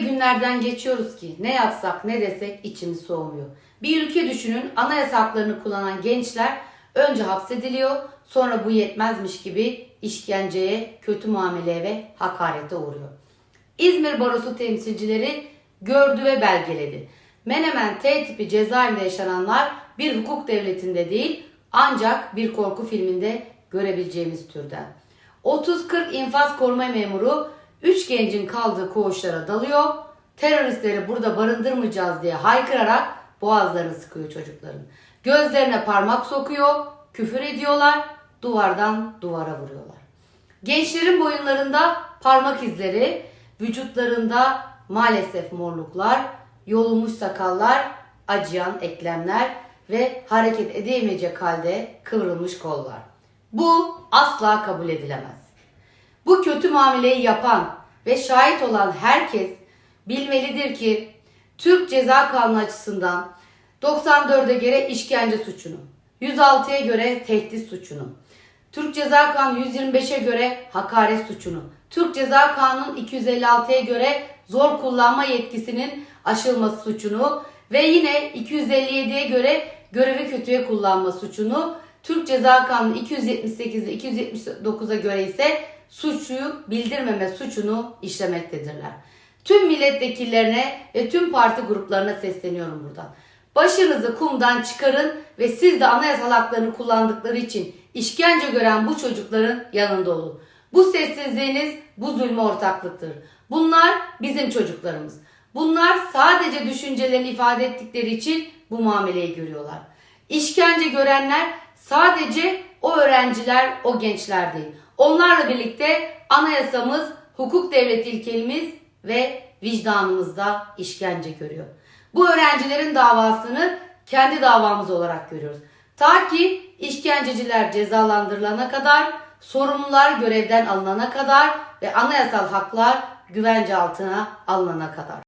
günlerden geçiyoruz ki ne yapsak ne desek içimiz soğumuyor. Bir ülke düşünün anayasa haklarını kullanan gençler önce hapsediliyor sonra bu yetmezmiş gibi işkenceye, kötü muameleye ve hakarete uğruyor. İzmir Barosu temsilcileri gördü ve belgeledi. Menemen T tipi cezaevinde yaşananlar bir hukuk devletinde değil ancak bir korku filminde görebileceğimiz türden. 30-40 infaz koruma memuru 3 gencin kaldığı koğuşlara dalıyor. Teröristleri burada barındırmayacağız diye haykırarak boğazlarını sıkıyor çocukların. Gözlerine parmak sokuyor, küfür ediyorlar, duvardan duvara vuruyorlar. Gençlerin boyunlarında parmak izleri, vücutlarında maalesef morluklar, yolunmuş sakallar, acıyan eklemler ve hareket edemeyecek halde kıvrılmış kollar. Bu asla kabul edilemez. Bu kötü muameleyi yapan ve şahit olan herkes bilmelidir ki Türk Ceza Kanunu açısından 94'e göre işkence suçunu, 106'ya göre tehdit suçunu, Türk Ceza Kanunu 125'e göre hakaret suçunu, Türk Ceza Kanunu 256'ya göre zor kullanma yetkisinin aşılması suçunu ve yine 257'ye göre görevi kötüye kullanma suçunu, Türk Ceza Kanunu 278 ve 279'a göre ise suçu bildirmeme suçunu işlemektedirler. Tüm milletvekillerine ve tüm parti gruplarına sesleniyorum buradan. Başınızı kumdan çıkarın ve siz de anayasal haklarını kullandıkları için işkence gören bu çocukların yanında olun. Bu sessizliğiniz bu zulme ortaklıktır. Bunlar bizim çocuklarımız. Bunlar sadece düşüncelerini ifade ettikleri için bu muameleyi görüyorlar. İşkence görenler sadece o öğrenciler, o gençler değil. Onlarla birlikte anayasamız, hukuk devleti ilkelimiz ve vicdanımızda işkence görüyor. Bu öğrencilerin davasını kendi davamız olarak görüyoruz. Ta ki işkenceciler cezalandırılana kadar, sorumlular görevden alınana kadar ve anayasal haklar güvence altına alınana kadar.